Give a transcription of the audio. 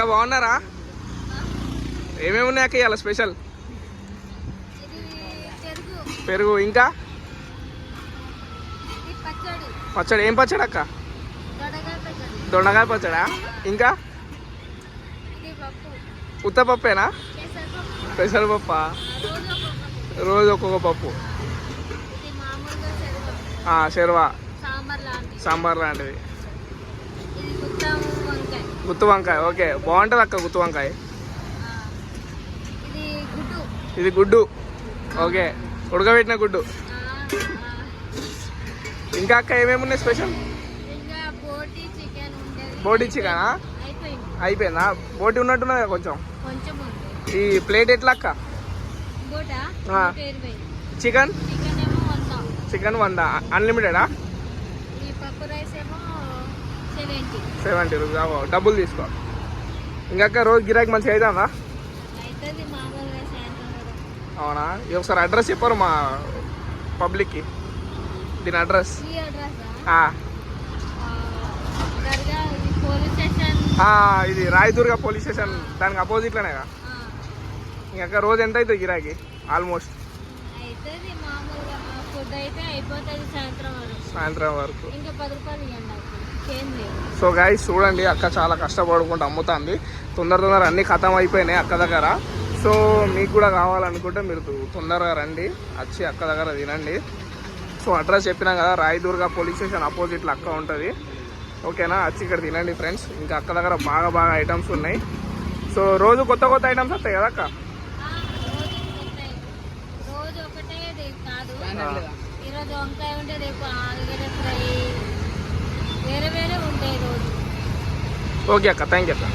అక్క బాగున్నారా? ఏమేమి ఉన్నాయి అక్క ఇవాళ స్పెషల్? పెరుగు ఇంకా? పచ్చడి. ఏం పచ్చడి అక్క? దొడగా పచ్చడి దొండకాయ పచ్చడా? ఇంకా? ఉత్తపప్పేనా? పెసరపప్పు? రోజు ఒక్కొక్క పప్పు. శర్వా. సాంబార్ లాంటిది సాంబార్ లాంటిది ఇది గుత్తాము వంకాయ గుత్తి వంకాయ ఓకే. బాగుంటుంది అక్క గుత్తి వంకాయ. ఇది గుడ్డు. ఓకే. ఉడకబెట్టిన గుడ్డు. ఇంకా అక్క ఏమేమి ఉన్నాయి స్పెషల్ బోటి చికెన్ అయిపోయింది. బోటి ఉన్నట్టున్నది కొంచెం. ఈ ప్లేట్ ఎట్లా అక్క? చికెన్? చికెన్ వంద. అన్లిమిటెడా? ఈ పప్పు రైస్ ఏమో సెవెంటీ రూపీస్. డబ్బులు తీసుకో. ఇంకా అక్క రోజు గిరాకీ మంచిగా అవుతుందా అవునా? ఇది ఒకసారి అడ్రస్ చెప్పారు మా పబ్లిక్కి? దీని అడ్రస్? ఈ ఇది రాయదుర్గ పోలీస్ స్టేషన్. దానికి అపోజిట్లోనేగా ఇంకా రోజు ఎంత అవుతుంది గిరాకీ? ఆల్మోస్ట్. సాయంత్రం వరకు. ఇంకా పది రూపాయలు సో గాయస్ చూడండి అక్క చాలా కష్టపడుకుంటూ అమ్ముతుంది. తొందర తొందర అన్ని ఖతం అయిపోయినాయి అక్క దగ్గర. సో మీకు కూడా కావాలనుకుంటే మీరు తొందరగా రండి. వచ్చి అక్క దగ్గర తినండి. సో అడ్రస్ చెప్పినా కదా రాయదుర్గ పోలీస్ స్టేషన్ అపోజిట్లో అక్క ఉంటుంది. ఓకేనా? వచ్చి ఇక్కడ తినండి ఫ్రెండ్స్ ఇంకా అక్క దగ్గర బాగా బాగా ఐటమ్స్ ఉన్నాయి. సో రోజు కొత్త కొత్త ఐటమ్స్ వస్తాయి కదా అక్క? ఈరోజు వంకాయ ఉంటే రేపు ఆలుగడ్డ ఫ్రై ஓகே அக்கா தேங்க்யூ அக்கா